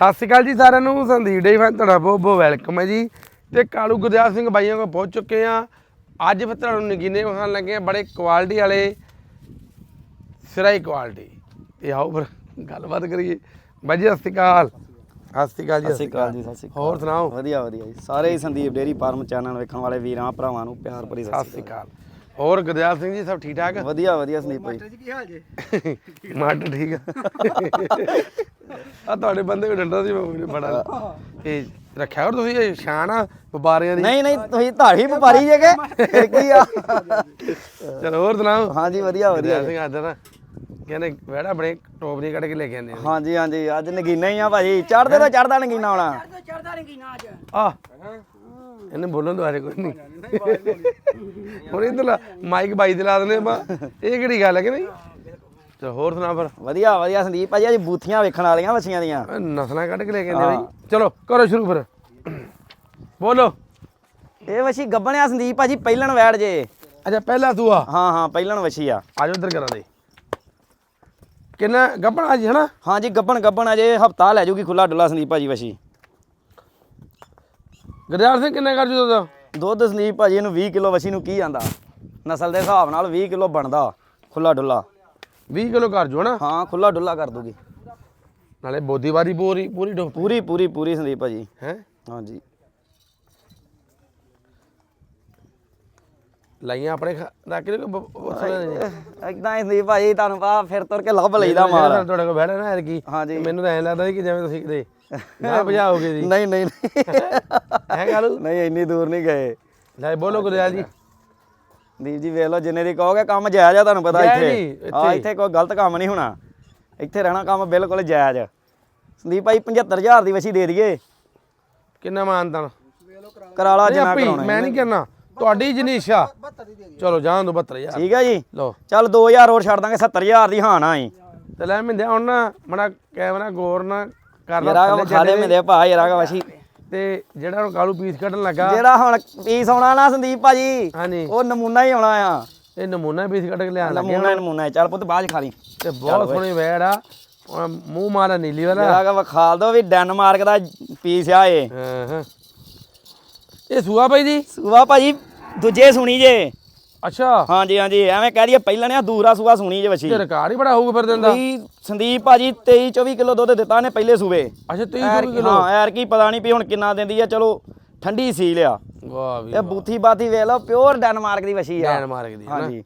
ਸਤਿ ਸ਼੍ਰੀ ਅਕਾਲ ਜੀ ਸਾਰਿਆਂ ਨੂੰ ਸੰਦੀਪ ਡੇ ਫੈਨ ਤੁਹਾਡਾ ਬਹੁਤ ਬਹੁਤ ਵੈਲਕਮ ਹੈ ਜੀ। ਤੇ ਕਾਲੂ ਗੁਰਦਿਆਲ ਸਿੰਘ ਬਾਈਆਂ ਕੋਲ ਪਹੁੰਚ ਚੁੱਕੇ ਆ ਅੱਜ ਫਿਰ ਤੁਹਾਨੂੰ ਨਗੀਨੇ ਵਿਖਾਉਣ ਲੱਗੇ ਆ ਬੜੇ ਕੁਆਲਿਟੀ ਵਾਲੇ ਸਿਰਾਈ ਕੁਆਲਿਟੀ ਤੇ ਆਓ ਫਿਰ ਗੱਲਬਾਤ ਕਰੀਏ। ਬਾਈ ਜੀ ਸਤਿ ਸ਼੍ਰੀ ਅਕਾਲ। ਸਤਿ ਸ਼੍ਰੀ ਅਕਾਲ ਜੀ ਸਤਿ ਸ਼੍ਰੀ ਅਕਾਲ। ਜੀ ਸਤਿ ਸ਼੍ਰੀ ਅਕਾਲ। ਹੋਰ ਸੁਣਾਓ? ਵਧੀਆ ਵਧੀਆ ਜੀ। ਸਾਰੇ ਹੀ ਸੰਦੀਪ ਡੇਰੀ ਫਾਰਮ ਚੈਨਲ ਵੇਖਣ ਵਾਲੇ ਵੀਰਾਂ ਭਰਾਵਾਂ ਨੂੰ ਪਿਆਰ ਭਰੀ ਸਤਿ ਸ਼੍ਰੀ ਅਕਾਲ। ਹੋਰ ਗੁਰਦਿਆਲ ਸਿੰਘ ਜੀ ਸਭ ਠੀਕ ਠਾਕ? ਵਧੀਆ ਵਧੀਆ ਸੰਦੀਪ ਭਾਈ। ਮੱਟ ਠੀਕ ਆ। ਆ ਤੁਹਾਡੇ ਬੰਦੇ ਕੋ ਡੰਡਾ ਸੀ ਮੈਨੂੰ ਬੜਾ ਇਹ ਰੱਖਿਆ ਹੋਰ ਤੁਸੀਂ ਇਹ ਸ਼ਾਨ ਆ ਵਪਾਰੀਆਂ ਦੀ? ਨਹੀਂ ਨਹੀਂ ਤੁਸੀਂ ਧਾੜੀ ਵਪਾਰੀ ਜੇਗੇ ਫਿਰ ਕੀ ਆ? ਚਲੋ ਹੋਰ ਸੁਣਾਓ? ਹਾਂਜੀ ਵਧੀਆ ਵਧੀਆ ਸਿੰਘ ਅੱਜ ਨਾ ਕਹਿੰਦੇ ਵੜਾ ਬੜੇ ਟੋਪ ਦੀ ਕੱਢ ਕੇ ਲੈ ਕੇ ਆਂਦੇ ਹਾਂਜੀ ਹਾਂਜੀ ਅੱਜ ਨਗੀਨਾ ਹੀ ਆ ਭਾਜੀ ਚੜਦੇ ਤਾਂ ਚੜਦਾ ਨਗੀਨਾ ਹੋਣਾ। ਆ ਇਹਨੇ ਬੋਲਣ ਦੁਆਰੇ ਕੋਈ ਨਹੀਂ ਹੁਣ ਇਧਰ ਮਾਈਕ ਬਾਈ ਦੇ ਲਾ ਦਿੰਦੇ ਆਪਾਂ। ਇਹ ਕਿਹੜੀ ਗੱਲ ਹੈ ਕਿ ਨਹੀਂ? ਚਲੋ ਹੋਰ ਸੁਣਾ ਫਿਰ? ਵਧੀਆ ਵਧੀਆ ਸੰਦੀਪ ਭਾਜੀ ਅੱਜ ਬੂਥੀਆਂ ਵੇਖਣ ਵਾਲੀਆਂ ਵਸੀਆਂ ਦੀਆਂ। ਨਸਲਾਂ ਕੱਢ ਕੇ ਲੈ ਕੇ ਆਂਦੇ ਬਾਈ। ਚਲੋ ਕਰੋ ਸ਼ੁਰੂ ਫਿਰ। ਬੋਲੋ। ਇਹ ਵਸੀ ਗੱਬਣਿਆ ਸੰਦੀਪ ਭਾਜੀ ਪਹਿਲਣ ਵੈੜ ਜੇ। ਅੱਛਾ ਪਹਿਲਾ ਸੂਆ? ਹਾਂ ਹਾਂ ਪਹਿਲਣ ਵਸੀ ਆ। ਆਜੋ ਉਧਰ ਕਰਾਂ ਦੇ। ਕਿੰਨਾ ਗੱਪਣਾ ਜੀ ਹਨਾ? ਹਾਂਜੀ ਗੱਬਣ ਗੱਬਣ ਅਜੇ ਹਫਤਾ ਲੈ ਜੂਗੀ ਖੁੱਲਾ ਡੁੱਲਾ ਸੰਦੀਪ ਭਾਜੀ ਵਸੀ ਗਰਜਾਲ ਸਿੰਘ ਕਿੰਨਾ ਕਰ ਜੂ ਦਾ ਦੁੱਧ ਸੰਦੀਪ ਭਾਜੀ ਇਹਨੂੰ 20 ਕਿਲੋ ਵਸੀ ਨੂੰ ਕੀ ਆਂਦਾ? ਨਸਲ ਦੇ ਹਿਸਾਬ ਨਾਲ 20 ਕਿਲੋ ਬਣਦਾ ਖੁੱਲਾ ਡੁੱਲਾ 20 ਕਿਲੋ ਕਰ ਜੂ ਹਨਾ? ਹਾਂ ਖੁੱਲਾ ਡੁੱਲਾ ਕਰ ਦੂਗੀ। ਨਾਲੇ ਬੋਦੀਵਾਰੀ ਪੂਰੀ ਪੂਰੀ ਡੋ ਪੂਰੀ ਪੂਰੀ ਪੂਰੀ ਸੰਦੀਪ ਭਾਜੀ। ਹੈ? ਹਾਂਜੀ। ਲਾਈਆਂ ਆਪਣੇ ਦਾ ਬੋਸਣਾ ਇਦਾਂ ਹੀ ਸੰਦੀਪ ਭਾਜੀ ਤੁਹਾਨੂੰ ਪਾ ਫਿਰ ਤੁਰ ਕੇ ਲੱਭ ਲਈਦਾ ਮਾਲ। ਤੁਹਾਡੇ ਕੋਲ ਬਹਿਣਾ ਨਾ ਐਰਕੀ ਹਾਂਜੀ। ਮੈਨੂੰ ਤਾਂ ਐਂ ਲੱਗਦਾ ਕਿ ਜਿਵੇਂ ਤੁਸੀਂ ਕਿਤੇ ਨਾ ਭਜਾਓਗੇ ਜੀ। ਨਹੀਂ ਨਹੀਂ ਨਹੀਂ। ਹੈ ਗਾਲੂ ਨਹੀਂ ਇੰਨੀ ਦੂਰ ਨਹੀਂ ਗਏ। ਲੈ ਬੋਲੋ ਗੁਰਦਿਆਲ ਜੀ। ਦੀਪ ਜੀ ਵੇਖ ਲਓ ਜਿੰਨੇ ਦੀ ਕਹੋਗੇ ਕੰਮ ਜਾਇਜ਼ ਆ ਤੁਹਾਨੂੰ ਪਤਾ ਇੱਥੇ। ਹੀ, ਇੱਥੇ ਕੋਈ ਗਲਤ ਕੰਮ ਨਹੀਂ ਹੋਣਾ। ਇੱਥੇ ਰਹਿਣਾ ਕੰਮ ਬਿਲਕੁਲ ਜਾਇਜ਼ ਸੰਦੀਪ ਭਾਈ 75000 ਦੀ ਵਸੀ ਦੇ ਦਈਏ। ਕਿੰਨਾ ਮਾਨਤਾ ਕਰਾ ਲਾ ਨਹੀਂ ਜਿੰਨਾ ਕਰਾਉਣਾ ਮੈਂ ਨਹੀਂ ਕਰਨਾ। ਤੁਹਾਡੀ ਜਨੀਸ਼ਾ ਚਲੋ ਜਾਣ ਦੋ 72000 ਠੀਕ ਹੈ ਜੀ। ਲਓ। ਚੱਲ 2000 ਹੋਰ ਛੱਡ ਦਾਂਗੇ 70000 ਦੀ ਹਾਂ ਨਾ ਹੀ ਤੇ ਲੈ ਮਿੰਦੇ ਹੁਣ ਨਾ ਮੜਾ ਕੈਮਰਾ ਗੌਰ ਨਾ ਥੱਲੇ ਖਾ ਲੈ ਮੇਰੇ ਭਾ ਯਾਰਾ ਵਸੀ ਤੇ ਜਿਹੜਾ ਹੁਣ ਕਾਲੂ ਪੀਸ ਕੱਢਣ ਲੱਗਾ। ਜਿਹੜਾ ਹੁਣ ਪੀਸ ਆਉਣਾ ਨਾ ਸੰਦੀਪ ਭਾਜੀ ਹਾਂਜੀ। ਉਹ ਨਮੂਨਾ ਹੀ ਆਉਣਾ ਆ। ਇਹ ਨਮੂਨਾ ਪੀਸ ਕੱਢ ਕੇ ਲਿਆਣ ਲੱਗੇ ਨਮੂਨਾ ਨਮੂਨਾ। ਚੱਲ ਪੁੱਤ ਬਾਅਦ 'ਚ ਖਾ ਲਈ। ਤੇ ਬਹੁਤ ਸੋਹਣੀ ਵੈੜ ਆ। ਹੁਣ ਮੂੰਹ ਮਾਰਾ ਨੀਲੀ ਵਾਲਾ। ਜਿਹੜਾ ਕਾ ਵਿਖਾਲ ਦੋ ਵੀ ਡੈਨਮਾਰਕ ਦਾ ਪੀਸ ਆ ਇਹ। ਹਾਂ ਹਾਂ। ਇਹ ਸੂਆ ਬਾਈ ਜੀ ਸੂਆ ਭਾਜੀ ਦੂਜੇ ਸੁਣੀ ਜੇ। ਅੱਛਾ। ਹਾਂਜੀ ਹਾਂਜੀ ਐਵੇਂ ਕਹਿ ਦਈਏ ਪਹਿਲਾਂ ਨੇ ਦੂਰਾ ਸੂਆ ਸੁਣੀ ਜੇ ਵਸੀ ਤੇ ਰਿਕਾਰਡ ਹੀ ਬੜਾ ਹੋਊਗਾ ਫਿਰ ਦਿੰਦਾ ਵੀ ਸੰਦੀਪ ਭਾਜੀ 23 24 ਕਿਲੋ ਦੁੱਧ ਦਿੱਤਾ ਨੇ ਪਹਿਲੇ ਸੂਬੇ ਅੱਛਾ 23 ਐਰ- ਕਿਲੋ? ਹਾਂ ਐਰ ਕੀ ਪਤਾ ਨਹੀਂ ਵੀ ਹੁਣ ਕਿੰਨਾ ਦਿੰਦੀ ਆ ਚਲੋ ਠੰਡੀ ਸੀ ਲਿਆ ਵਾਹ ਵੀ ਇਹ ਬੂਥੀ ਬਾਥੀ ਵੇਖ ਲਓ ਪਿਓਰ ਡੈਨਮਾਰਕ ਦੀ ਵਸੀ ਆ। ਡੈਨ ਮਾਰ ਕੇ ਦੀ ਹਾਂਜੀ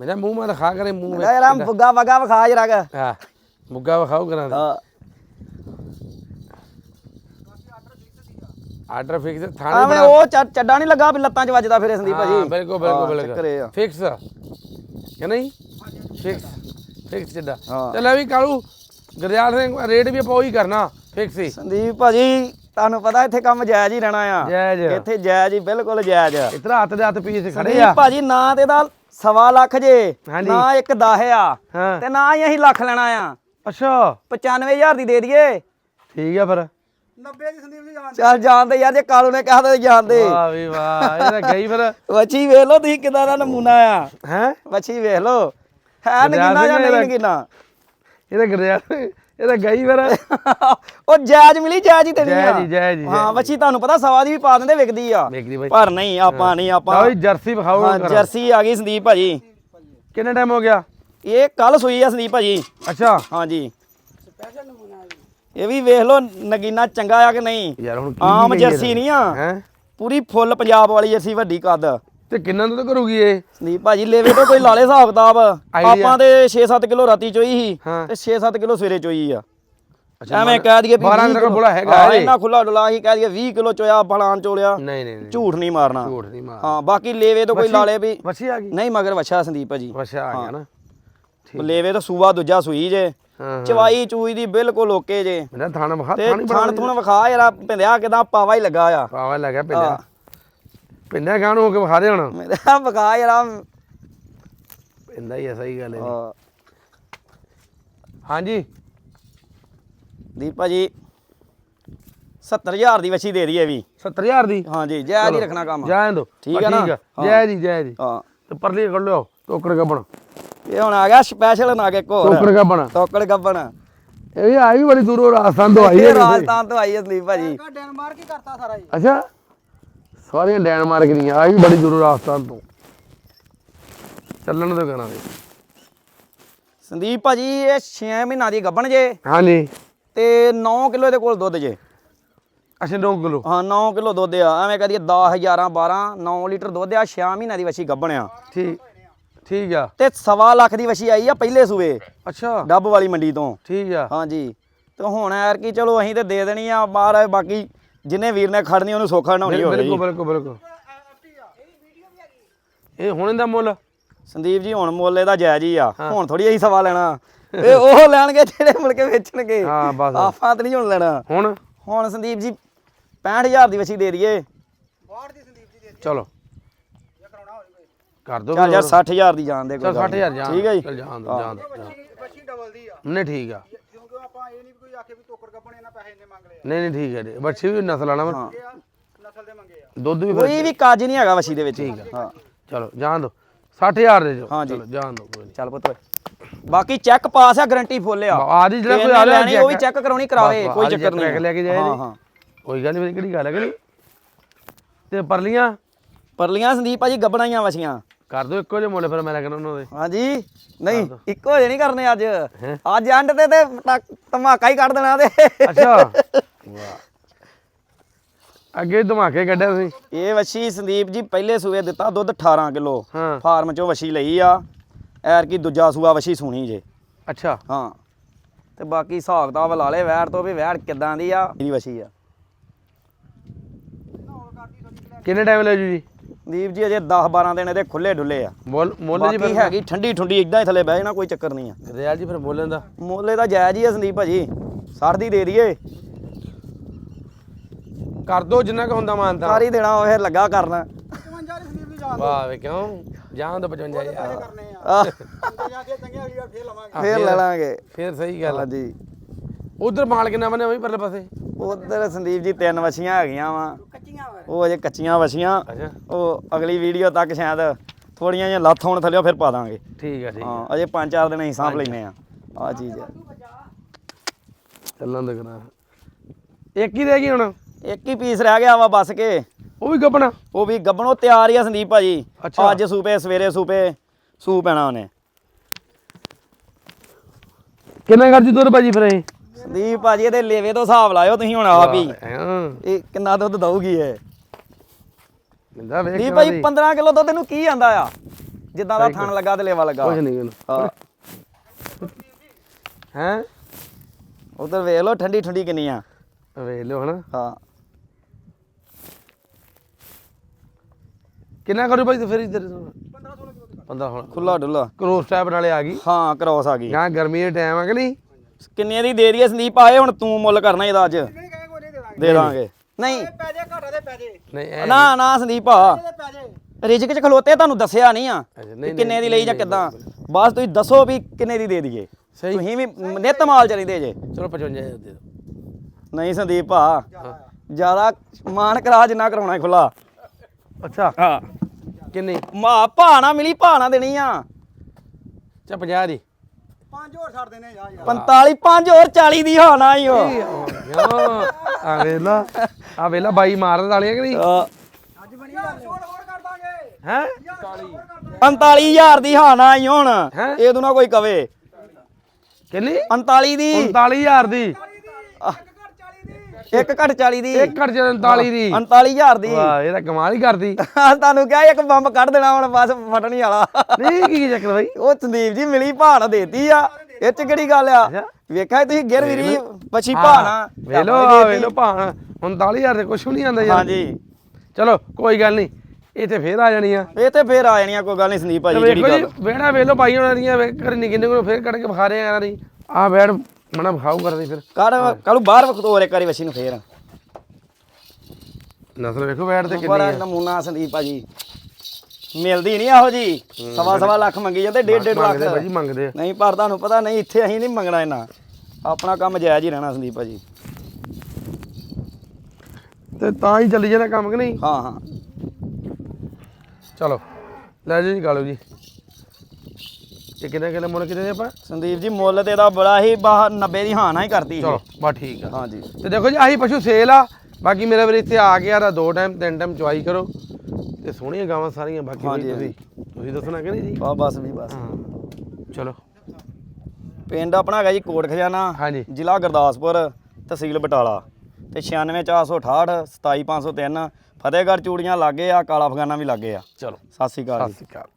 ਮੇਰਾ ਮੂੰਹ ਮਾ ਦਿਖਾ ਕਰੇ ਮੂੰਹ ਯਾਰ ਬੁੱਗਾ ਵਗਾ ਵਿਖਾ ਜਰਾ ਹਾਂ ਮੁੱਗਾ ਵਿਖਾਓ ਕਰਾਂ ਹਾਂ। ਆਰਡਰ ਫਿਕਸ ਥਾਣੇ ਐਵੇਂ ਉਹ ਚ- ਚੱਡਾ ਨਹੀਂ ਲੱਗਾ ਵੀ ਲੱਤਾਂ 'ਚ ਵੱਜਦਾ ਫਿਰੇ ਸੰਦੀਪ ਹਾਂ ਭਾਜੀ। ਬਿਲਕੁਲ ਬਿਲਕੁਲ ਹਾਂ, ਚੱਕਰ ਇਹ ਆ। ਬਿਲਕੁਲ ਫਿਕਸ ਕਿ ਨਹੀਂ? ਫਿਕਸ ਫਿਕਸ ਜਿੱਦਾਂ ਹਾਂ। ਤੇ ਲੈ ਵੀ ਕਾਲੂ ਗਰਜਾਲ ਸਿੰਘ ਰੇਟ ਵੀ ਆਪਾਂ ਉਹੀ ਕਰਨਾ ਫਿਕਸ ਹੀ। ਸੰਦੀਪ ਭਾਜੀ ਤੁਹਾਨੂੰ ਪਤਾ ਇੱਥੇ ਕੰਮ ਜਾਇਜ਼ ਹੀ ਰਹਿਣਾ ਆ। ਜਾਇਜ਼। ਇੱਥੇ ਜਾਇਜ਼ ਹੀ ਬਿਲਕੁਲ ਜਾਇਜ਼ ਆ। ਇਤਰਾ ਹੱਥ ਦੇ ਹੱਥ ਪੀਸ ਖੜੇ ਸੰਦੀਪ ਆ ਭਾਜੀ ਨਾ ਤੇ ਦਾ ਸਵਾ ਲੱਖ ਜੇ ਹਾਂਜੀ। ਨਾ ਇੱਕ 10 ਆ। ਹਾਂ। ਤੇ ਨਾ ਹੀ ਅਸੀਂ ਲੱਖ ਲੈਣਾ ਆ। ਅੱਛਾ। 95000 ਦੀ ਦੇ ਦਈਏ। ਠੀਕ ਆ ਫਿਰ। ਚੱਲ ਜਾਣਦੇ ਯਾਰ ਜੇ ਕਾਲੂ ਨੇ ਕਿਹਾ ਤਾਂ ਜਾਣਦੇ ਵਾਹ ਵੀ ਵਾਹ ਇਹ ਤਾਂ ਗਈ ਫਿਰ। ਵੱਛੀ ਵੇਖ ਲਓ ਤੁਸੀਂ ਕਿਦਾਂ ਦਾ ਨਮੂਨਾ ਆ। ਹੈ? ਵੱਛੀ ਵੇਖ ਲਓ। ਹੈ ਨਗੀਨਾ ਜਾਂ ਨਹੀਂ ਨਗੀਨਾ ਇਹ ਤਾਂ ਗਰਜਾਲ ਇਹ ਤਾਂ ਗਈ ਫਿਰ। ਉਹ ਜਾਇਜ਼ ਮਿਲੀ ਜਾਇਜ਼ ਹੀ ਦੇਣੀ ਆ। ਜਾਇਜ਼ ਹੀ, ਜਾਇਜ਼ ਹੀ, ਹਾਂ ਵੱਛੀ ਤੁਹਾਨੂੰ ਪਤਾ ਸਵਾ ਦੀ ਵੀ ਪਾ ਦਿੰਦੇ ਵਿਕਦੀ ਆ। ਪਰ ਨਹੀਂ ਆਪਾਂ ਨਹੀਂ ਆਪਾਂ ਜੀ ਜਰਸੀ ਵਿਖਾਓ ਹਾਂ। ਜਰਸੀ ਆ ਗਈ ਸੰਦੀਪ ਭਾਜੀ। ਕਿੰਨਾ ਟਾਈਮ ਹੋ ਗਿਆ? ਇਹ ਕੱਲ ਸੂਈ ਆ ਸੰਦੀਪ ਭਾਜੀ। ਅੱਛਾ। ਹਾਂਜੀ। ਇਹ ਵੀ ਵੇਖ ਲਓ ਨਗੀਨਾ ਚੰਗਾ ਆ ਕਿ ਨਹੀਂ? ਯਾਰ ਹੁਣ ਕੀ ਆਮ ਜਰਸੀ ਨਹੀਂ ਆ। ਹੈ? ਪੂਰੀ ਫੁੱਲ ਪੰਜਾਬ ਵਾਲੀ ਜਰਸੀ ਵੱਡੀ ਕੱਦ। ਤੇ ਕਿੰਨਾ ਦੁੱਧ ਕਰੂਗੀ ਇਹ? ਸੰਦੀਪ ਭਾਜੀ ਲੇਵੇ ਤੋਂ ਕੋਈ ਲਾਲੇ ਹਿਸਾਬ ਕਿਤਾਬ। Idea। ਆਪਾਂ ਤੇ 6-7 ਕਿਲੋ ਰਾਤੀ ਚੋਈ ਸੀ ਹਾਂ। ਤੇ 6-7 ਕਿਲੋ ਸਵੇਰੇ ਚੋਈ ਆ। ਐਵੇਂ ਬਾਰਾਂ- ਕਹਿ ਦਈਏ ਵੀ ਬਾਰਾਂ 20 ਕਿਲੋ। ਬੋਲਾ ਹੈਗਾ ਹਾਂ, ਇਹ। ਇੰਨਾ ਖੁੱਲਾ ਡੁਲਾ ਹੀ ਕਹਿ ਦਈਏ 20 ਕਿਲੋ ਚੋਇਆ ਫਲਾਣ ਚੋਲਿਆ। ਨਹੀਂ ਨਹੀਂ ਨਹੀਂ। ਝੂਠ ਨਹੀਂ ਮਾਰਨਾ। ਝੂਠ ਨਹੀਂ ਮਾਰ ਹਾਂ ਬਾਕੀ ਲੇਵੇ ਤੋਂ ਕੋਈ ਲਾਲੇ ਵੀ ਵਸੀ ਆ ਗਈ? ਨਹੀਂ ਮਗਰ ਵਛਾ ਸੰਦੀਪ ਭਾਜੀ। ਵਛਾ ਆ ਗਿਆ ਨਾ। ਲੇਵੇ ਤੋਂ ਸੂਆ ਦੂਜਾ ਸੂਈ ਜੇ। ਚਵਾਈ ਚੂਈ ਦੀ ਬਿਲਕੁਲ ਓਕੇ ਜੇ। ਮੇਰਾ ਥਾਣਾ ਵਿਖਾ ਤੇ ਥਾਣੀ ਥਣ ਥੁਣ ਵਿਖਾ ਯਾਰ ਪਿੰਦਿਆ ਕਿਦਾਂ ਪਾਵਾ ਹੀ ਲੱਗਾ ਆ। ਪਾਵਾ ਲੱਗਿਆ ਪਿੰਡਿਆ ਪਿੰਡਿਆ ਗਾਣ ਹੋ ਕੇ ਵਿਖਾ ਦੇ ਹੁਣ? ਮੇਰਾ ਵਿਖਾ ਯਾਰ ਪਿੰਦਾ ਹੀ ਸਹੀ ਗੱਲ ਹੈ ਜੀ। ਹਾਂ। ਹਾਂਜੀ। ਦੀਪ ਭਾਜੀ 70000 ਦੀ ਵਛੀ ਦੇ ਦਈਏ ਵੀ। 70000 ਦੀ? ਹਾਂਜੀ ਜੈ ਨਹੀਂ ਰੱਖਣਾ ਕੰਮ। ਜਾਣ ਦੋ ਠੀਕ ਆ ਨਾ? ਜੈ ਜੀ ਜੈ ਜੀ। ਹਾਂ। ਤੇ ਪਰਲੀ ਕੱਢ ਲਿਓ ਟੋਕਰ ਗੱਬਣ। ਇਹ ਹੁਣ ਆ ਗਿਆ ਸਪੈਸ਼ਲ ਨਾ ਕੇ ਕੋਰ ਟੋਕਰ ਗੱਬਣ। ਟੋਕੜ ਗੱਬਣ। ਇਹ ਵੀ ਆਈ ਵੀ ਬੜੀ ਦੂਰੋਂ ਰਾਜਸਥਾਨ ਤੋਂ ਆਈ ਹੈ ਇਹ ਰਾਜਸਥਾਨ ਤੋਂ ਆਈ ਹੈ ਸੰਦੀਪ ਭਾਜੀ। ਡੈਨਮਾਰਕ ਹੀ ਕਰਤਾ ਸਾਰਾ ਜੀ। ਅੱਛਾ। ਸਾਰੀਆਂ ਡੈਨਮਾਰਕ ਦੀਆਂ ਆਈ ਵੀ ਬੜੀ ਦੂਰੋਂ ਰਾਜਸਥਾਨ ਤੋਂ। ਚੱਲਣ ਤੋਂ ਕਰਾਂਗੇ ਸੰਦੀਪ ਭਾਜੀ ਇਹ 6 ਮਹੀਨਾ ਦੀ ਗੱਭਣ ਜੇ। ਹਾਂਜੀ। ਤੇ 9 ਕਿਲੋ ਦੇ ਕੋਲ ਦੁੱਧ ਜੇ। ਅੱਛਾ 9 ਕਿਲੋ। ਹਾਂ 9 ਕਿਲੋ ਦੁੱਧ ਆ। ਐਵੇਂ ਕਹਦੀ 10 11 12 9 ਲੀਟਰ ਦੁੱਧ ਆ। 6 ਮਹੀਨਾ ਦੀ ਵਛੀ ਗੱਭਣ ਆ। ਠੀਕ। ਠੀਕ ਆ। ਤੇ ਸਵਾ ਲੱਖ ਦੀ ਵਛੀ ਆਈ ਆ ਪਹਿਲੇ ਸੂਏ। ਅੱਛਾ। ਡੱਬ ਵਾਲੀ ਮੰਡੀ ਤੋਂ। ਠੀਕ ਆ। ਹਾਂਜੀ। ਤੇ ਹੁਣ ਯਾਰ ਕੀ ਚਲੋ ਅਸੀਂ ਤੇ ਦੇ ਦੇਣੀ ਆ ਬਾਹਰ ਬਾਕੀ ਜਿੰਨੇ ਵੀਰ ਨੇ ਖੜਨੀ ਉਹਨੂੰ ਸੌਖਾ ਢਾਉਣੀ ਹੋਵੇ। ਬਿਲਕੁਲ ਬਿਲਕੁਲ ਬਿਲਕੁਲ। ਇਹ ਹੁਣ ਇਹਦਾ ਮੁੱਲ? ਸੰਦੀਪ ਜੀ ਹੁਣ ਮੁੱਲ ਇਹਦਾ ਜਾਇਜ਼ ਹੀ ਆ। ਹੁਣ ਥੋੜੀ ਅਸੀਂ ਸਵਾ ਲੈਣਾ। ਇਹ ਉਹ ਲੈਣਗੇ ਜਿਹੜੇ ਮੁੜ ਕੇ ਵੇਚਣਗੇ। ਹਾਂ, ਬਸ। ਆਪਾਂ ਤੇ ਨਹੀਂ ਹੁਣ ਲੈਣਾ। ਹੁਣ? ਹੁਣ ਸੰਦੀਪ ਜੀ 65000 ਦੀ ਵਛੀ ਦੇ ਦਈਏ। ਬਾਹਰ ਦੀ ਸੰਦੀਪ ਜੀ ਦੇ ਦੀ ਚਲੋ ਜੇ ਕਰਾਉਣਾ ਹੋਵੇ ਕੋਈ ਕਰ ਦੋ ਚੱਲ ਯਾਰ 60000 ਦੀ ਜਾਣ ਦੇ ਚਲ ਕੋਈ ਗੱਲ 60000 ਨਹੀਂ। ਜਾਣ ਠੀਕ ਹੈ ਜੀ? ਚਲ ਜਾਣ ਦੋ ਜਾਣ ਬੱਚੀ ਡਬਲ ਦੀ। ਆ। ਨਹੀਂ ਠੀਕ ਆ। ਕਿਉਂਕਿ ਆਪਾਂ ਇਹ ਨਹੀਂ ਵੀ ਕੋਈ ਆਖੇ ਵੀ ਟੋਕਰ ਕੱਪਣੇ ਇਹਨਾਂ ਪੈਸੇ ਇੰਨੇ ਮੰਗ ਲਏ ਆ। ਨਹੀਂ ਨਹੀਂ ਠੀਕ ਹੈ ਜੀ। ਬੱਚੇ ਵੀ ਨਸਲ ਆਣਾ ਆ ਨਸਲ ਦੇ ਮੰਗੇ ਆ। ਦੁੱਧ ਵੀ ਕੋਈ ਵੀ ਕਾਜ ਨਹੀਂ ਹੈਗਾ ਵਛੀ ਦੇ ਵਿੱਚ। ਹਾਂ। ਚਲੋ ਜਾਣ ਦੋ। 60000 ਦੇ ਜੋ ਹਾਂ ਜੀ। ਚਲੋ ਜਾਣ ਦੋ ਕੋਈ ਨਹੀਂ ਚੱਲ ਪੁੱਤ। ਬਾਕੀ ਚੈੱਕ ਪਾਸ ਆ ਗਾਰੰਟੀ ਫੁੱਲ ਆ। ਆ ਜੀ ਜਿਹੜਾ ਕੋਈ ਆ ਰਿਹਾ ਉਹ ਵੀ ਚੈੱਕ ਕਰਾਉਣੀ ਕਰਾਵੇ ਕੋਈ ਆ ਚੱਕਰ ਨਹੀਂ। ਲੈ ਕੇ ਜਾਏ ਹਾਂ। ਹਾਂ। ਕੋਈ ਗੱਲ ਨਹੀਂ ਕਿਹੜੀ ਗੱਲ ਹੈ ਕਿ ਤੇ ਪਰਲੀਆਂ? ਪਰਲੀਆਂ ਸੰਦੀਪ ਭਾਜੀ ਗੱਬਣਾਈਆਂ ਵਛੀਆਂ। ਕਰ ਦੋ ਇੱਕੋ ਜਿਹੇ ਮੁੱਲ ਫਿਰ ਮੈਂ ਕਹਿੰਦਾ ਉਹਨਾਂ ਦੇ। ਹਾਂਜੀ ਨਹੀਂ ਇੱਕੋ ਜਿਹੇ ਨਹੀਂ ਕਰਨੇ ਅੱਜ? ਅੱਜ ਐਂਡ ਤੇ ਤੇ ਧਮਾਕਾ ਹੀ ਕੱਢ ਦੇਣਾ ਤੇ। ਅੱਛਾ। ਵਾਹ। ਅੱਗੇ ਧਮਾਕੇ ਕੱਢਿਆ ਤੁਸੀਂ? ਇਹ ਵਛੀ ਸੰਦੀਪ ਜੀ ਪਹਿਲੇ ਸੂਏ ਦਿੱਤਾ ਦੁੱਧ 18 ਕਿਲੋ। ਫਾਰਮ ਚੋਂ ਵਛੀ ਲਈ ਆ। ਐਰ ਕੀ ਦੂਜਾ ਸੂਆ ਵਛੀ ਸੁਣੀ ਜੇ। ਅੱਛਾ। ਹਾਂ। ਤੇ ਬਾਕੀ ਹਿਸਾਬ ਕਿਤਾਬ ਲਾ ਲੈ ਵੈੜ ਤੋਂ ਵੀ ਵੈੜ ਕਿੱਦਾਂ ਦੀ ਆ। ਇਹਦੀ ਵਛੀ ਆ। ਕਿੰਨੇ ਟਾਈਮ ਲੈ ਜੂ ਜੀ? ਸੰਦੀਪ ਜੀ ਅਜੇ 10 12 ਦਿਨ ਇਹਦੇ ਖੁੱਲੇ ਡੁੱਲੇ ਆ। ਮੁੱਲ ਮੁੱਲ ਜੀ ਬਾਕੀ ਹੈਗੀ ਠੰਡੀ ਠੁੰਡੀ ਇਦਾਂ ਹੀ ਥੱਲੇ ਬਹਿ ਜਾਣਾ ਕੋਈ ਚੱਕਰ ਨਹੀਂ ਆ। ਰਿਆਲ ਜੀ ਫਿਰ ਬੋਲਣ ਦਾ ਮੁੱਲੇ ਦਾ ਜਾਇਜ਼ ਹੀ ਆ ਸੰਦੀਪ ਭਾਜੀ। 60 ਦੀ ਦੇ ਦਈਏ। ਕਰ ਦੋ ਜਿੰਨਾ ਕੁ ਹੁੰਦਾ ਮਾਨਤਾ। ਸਾਰੀ ਦੇਣਾ ਉਹ ਫਿਰ ਲੱਗਾ ਕਰਨਾ। 55 ਦੀ ਸੰਦੀਪ ਦੀ ਜਾਨ ਵਾਹ ਵੇ ਕਿਉਂ? ਜਾਣ ਦੋ 55 ਯਾਰ ਕਰਨੇ ਆ। ਆਹ, ਬੰਦੇ ਜਾ ਕੇ ਚੰਗੇ ਅਗਲੀ ਵਾਰ ਫੇਰ ਲਵਾਂਗੇ। ਫੇਰ ਲੈ ਲਾਂਗੇ। ਫਿਰ ਸਹੀ ਗੱਲ ਆ। ਹਾਂਜੀ। ਉਧਰ ਮਾਲ ਕਿੰਨਾ ਬਣੇ ਹੋਈ ਪਰਲੇ ਪਾਸੇ? ਉਧਰ ਸੰਦੀਪ ਜੀ ਤਿੰਨ ਵਛੀਆਂ ਹੈਗੀਆਂ ਵਾ ਵਾ। ਉਹ ਅਜੇ ਕੱਚੀਆਂ ਵਛੀਆਂ ਅੱਛਾ। ਉਹ ਅਗਲੀ ਵੀਡੀਓ ਤੱਕ ਸ਼ਾਇਦ ਥੋੜੀਆਂ ਜਿਹੀਆਂ ਲੱਥ ਹੋਣ ਥੱਲੇ ਫਿਰ ਪਾ ਦਾਂਗੇ। ਠੀਕ ਆ ਠੀਕ ਹਾਂ ਅਜੇ 5-4 ਦਿਨ ਅਸੀਂ ਸਾਂਭ ਲੈਨੇ ਆ ਆ ਚੀਜ਼ ਆ। ਚੱਲਾਂ ਦੇ ਕਰਾਂ ਇੱਕ ਹੀ ਰਹਿ ਗਈ ਹੁਣ? ਇੱਕ ਹੀ ਪੀਸ ਰਹਿ ਗਿਆ ਵਾ ਬਸ ਕੇ। ਉਹ ਵੀ ਗੱਬਣਾ? ਉਹ ਵੀ ਗੱਬਣੋਂ ਤਿਆਰ ਹੀ ਆ ਸੰਦੀਪ ਭਾਜੀ। ਅੱਛਾ। ਅੱਜ ਸੂਪੇ ਸਵੇਰੇ ਸੂਪੇ ਸੂ ਪੈਣਾ ਉਹਨੇ। ਕਿੰਨਾ ਕਰਦੀ ਦੁੱਧ ਭਾਜੀ ਫਿਰ ਇਹ ਸੰਦੀਪ ਭਾਜੀ ਇਹਦੇ ਲੇਵੇ ਤੋਂ ਹਿਸਾਬ ਲਾਇਓ ਤੁਸੀਂ ਹੁਣ ਆਪ ਹੀ। ਹਾਂ ਇਹ ਕਿੰਨਾ ਦੁੱਧ ਦਊਗੀ ਇਹ? ਮਿੰਦਾ ਵੇਖ ਸੰਦੀਪ ਭਾਜੀ 15 ਕਿਲੋ ਦੁੱਧ ਇਹਨੂੰ ਕੀ ਆਂਦਾ ਆ? ਜਿੱਦਾਂ ਦਾ ਥਣ ਲੱਗਾ ਤੇ ਲੇਵਾ ਲੱਗਾ। ਕੁਝ ਨਹੀਂ ਇਹਨੂੰ। ਹਾਂ। ਹੈ? ਉਧਰ ਵੇਖ ਲਓ ਠੰਡੀ ਠੰਡੀ ਕਿੰਨੀ ਆ। ਵੇਖ ਲਿਓ ਹਨਾ। ਹਾਂ। ਕਿੰਨਾ ਕਰੂ ਭਾਈ ਤੇ ਫਿਰ ਇੱਧਰ? 15 16 ਕਿਲੋ ਦੀ। 15 ਹੁਣ ਖੁੱਲਾ ਡੁੱਲਾ। ਕਰੋਸ ਟਾਈਪ ਨਾਲੇ ਆ ਗਈ। ਹਾਂ ਕ੍ਰੋਸ ਆ ਗਈ। ਗਾਂ ਗਰਮੀ ਦੇ ਟਾਈਮ ਆ ਕਿ ਨਹੀਂ? ਕਿੰਨੇ ਦੀ ਦੇ ਦਈਏ ਸੰਦੀਪ? ਆਏ ਹੁਣ ਤੂੰ ਮੁੱਲ ਕਰਨਾ ਇਹਦਾ ਅੱਜ। ਨਹੀਂ ਕਹੇ ਕੋਈ ਨਹੀਂ ਦੇ ਦਾਂਗੇ। ਦੇ ਦਾਂਗੇ। ਨਹੀਂ। ਘਾਟਾ ਦੇ ਨਹੀਂ ਐ ਨਾ ਨਾ ਸੰਦੀਪ ਆ। ਰਿਜਕ ਚ ਖਲੋਤੇ ਤੁਹਾਨੂੰ ਦੱਸਿਆ ਨਹੀਂ ਆ ਅੱਛਾ, ਕਿ ਨਹੀਂ, ਕਿੰਨੇ ਦੀ ਨਹੀਂ, ਲਈ ਜਾਂ ਨਹੀਂ, ਕਿੱਦਾਂ। ਬਸ ਤੁਸੀਂ ਦੱਸੋ ਵੀ ਕਿੰਨੇ ਦੀ ਦੇ ਦਈਏ। ਸਹੀ। ਤੁਸੀਂ ਵੀ ਨਿਤ ਮਾਲ ਚਲੀ ਦੇ ਜੇ। ਚਲੋ 55 ਦੇ ਦਿਓ। ਨਹੀਂ ਸੰਦੀਪ ਆ। ਜ਼ਿਆਦਾ। ਮਾਨ ਕਰਾ ਜਿੰਨਾ ਕਰਾਉਣਾ ਖੁੱਲਾ। ਅੱਛਾ। ਹਾਂ। ਕਿੰਨੀ? ਮਾ ਭਾਣਾ ਮਿਲੀ ਭਾਣਾ ਦੇਣੀ ਆ। ਚਾ 50 ਦੀ। ਪੰਜ ਹੋਰ ਛੱਡ ਦੇਣੇ ਯਾਰ ਯਾਰ। 45 5 ਹੋਰ 40 ਦੀ ਹੋਣਾ ਹੀ ਉਹ ਆ ਵੇਲਾ ਆ ਵੇਲਾ ਬਾਈ ਮਾਰਨ ਵਾਲੀਆਂ ਕਿ ਨਹੀਂ? ਅੱਜ ਬਣੀ ਗੱਲ। ਛੋੜ ਹੋਰ ਕਰ ਦਾਂਗੇ। ਹੈ? 45000 ਦੀ ਹਾਨਾ ਹੀ ਹੁਣ। ਹੈਂ? ਇਹਦੋਂ ਨਾ ਕੋਈ ਕਵੇ। ਕਿੰਨੀ? 39 ਦੀ। 39000 ਦੀ। ਇੱਕ ਘੱਟ 40 ਦੀ। ਇੱਕ ਘੜ 39 ਦੀ 39000 ਦੀ। ਵਾਹ ਇਹ ਤਾਂ ਕਮਾਲ ਹੀ ਕਰਦੀ। ਤੁਹਾਨੂੰ ਕਿਹਾ ਇੱਕ ਬੰਬ ਕੱਢ ਦੇਣਾ ਹੁਣ ਬਸ ਫਟਣੀ ਵਾਲਾ। ਨਹੀਂ ਕੀ ਚੱਕਰ ਬਾਈ? ਉਹ ਸੰਦੀਪ ਜੀ ਮਿਲੀ ਭਾਣਾ ਦੇਤੀ ਆ। ਇਹ ਚ ਕਿਹੜੀ ਗੱਲ ਆ। ਵੇਖਿਆ ਤੁਸੀਂ ਗਿਰ ਵੀਰੀ ਪਛੀ ਭਾਣਾ ਵੇਲੋ ਵੇਲੋ ਭਾਣ। 39000 ਦੇ ਕੁਛ ਵੀ ਨਹੀਂ ਆਂਦਾ ਯਾਰ। ਹਾਂਜੀ। ਚਲੋ ਕੋਈ ਗੱਲ ਨਹੀਂ। ਇੱਥੇ ਫੇਰ ਆ ਜਾਣੀ ਆ। ਇਹ ਤੇ ਫੇਰ ਆ ਜਾਣੀਆਂ ਕੋਈ ਗੱਲ ਨਹੀਂ ਸੰਦੀਪ ਭਾਜੀ ਤੇ ਜਿਹੜੀ ਵੇਖੋ ਜੀ ਗੱਲ ਵੇੜਾ ਵੇਲੋ ਪਾਈ ਹੋਣਾ ਦੀਆਂ ਵੇ ਕਰ ਨਿੱਕੇ ਨਿੱਕੇ ਨੂੰ ਫੇਰ ਕੱਢ ਕੇ ਵਿਖਾ ਰਹੇ ਆ ਦੀ। ਆ ਬੈੜ ਮਣਾ ਵਿਖਾਉ ਕਰਦੀ ਫਿਰ। ਕਰ ਕੱਲੂ ਬਾਹਰ ਵਖਤੋਰ ਇੱਕ ਵਾਰੀ ਵਛੀ ਨੂੰ ਫੇਰ। ਨਸਲ ਵੇਖੋ ਬੈੜ ਤੇ ਕਿੰਨੀ ਬੜਾ ਨਮੂਨਾ ਸੰਦੀਪ ਭਾਜੀ। ਮਿਲਦੀ ਨਹੀਂ ਆਹੋ ਜੀ। ਸਵਾ ਸਵਾ ਲੱਖ ਮੰਗੀ ਜਾਂਦੇ ਡੇਢ ਡੇਢ ਲੱਖ। ਮੰਗਦੇ ਭਾਜੀ ਮੰਗਦੇ ਨਹੀਂ ਪਰ ਤੁਹਾਨੂੰ ਪਤਾ ਨਹੀਂ ਇੱਥੇ ਅਸੀਂ ਨਹੀਂ ਮੰਗਣਾ ਇਹਨਾਂ ਆਪਣਾ ਕੰਮ ਜਾਇਜ਼ ਹੀ ਰਹਿਣਾ ਸੰਦੀਪ ਭਾਜੀ। ਤੇ ਤਾਂ ਹੀ ਚੱਲੀ ਜਾਂਦਾ ਕੰਮ ਕਿ ਨਹੀਂ? ਹਾਂ ਹਾਂ। ਚਲੋ ਲੈ ਜੀ ਗਾਲੋ ਜੀ। ਤੇ ਕਿੰਨੇ ਕਿੰਨੇ ਮੁੱਲ ਕਿਤੇ ਦੇ ਆਪਾਂ ਸੰਦੀਪ ਜੀ ਮੁੱਲ ਤੇ ਇਹਦਾ ਬੜਾ ਹੀ ਬਾਹ 90 ਦੀ ਹਾਂ ਨਾ ਹੀ ਕਰਤੀ ਚਲੋ ਬਸ ਠੀਕ ਆ। ਹਾਂਜੀ। ਤੇ ਦੇਖੋ ਜੀ ਆਹੀ ਪਸ਼ੂ ਸੇਲ ਆ। ਬਾਕੀ ਮੇਰੇ ਵੀਰ ਇੱਥੇ ਆ ਗਿਆ ਤਾਂ ਦੋ ਟਾਈਮ ਤਿੰਨ ਟਾਈਮ ਚੁਆਈ ਕਰੋ। ਤੇ ਸੋਹਣੀਆਂ ਗਾਵਾਂ ਸਾਰੀਆਂ ਬਾਕੀ ਹਾਂਜੀ, ਵੀ ਤੁਸੀਂ। ਤੁਸੀਂ ਦੱਸਣਾ ਕਿ ਨਹੀਂ ਜੀ? ਬਸ ਬਸ ਵੀ ਬਸ। ਹਾਂ। ਚਲੋ। ਪਿੰਡ ਆਪਣਾ ਹੈਗਾ ਜੀ ਕੋਟ ਖਜ਼ਾਨਾ ਹਾਂਜੀ। ਜ਼ਿਲ੍ਹਾ ਗੁਰਦਾਸਪੁਰ ਤਹਿਸੀਲ ਬਟਾਲਾ। ਤੇ 96468 27503 ਫਤਿਹਗੜ੍ਹ ਚੂੜੀਆਂ ਲਾਗੇ ਆ ਕਾਲਾ ਫਗਾਨਾ ਵੀ ਲਾਗੇ ਆ। ਚਲੋ। ਸਤਿ ਸ਼੍ਰੀ ਅਕਾਲ ਸਤਿ ਜੀ ਸ਼੍ਰੀ ਅਕਾਲ।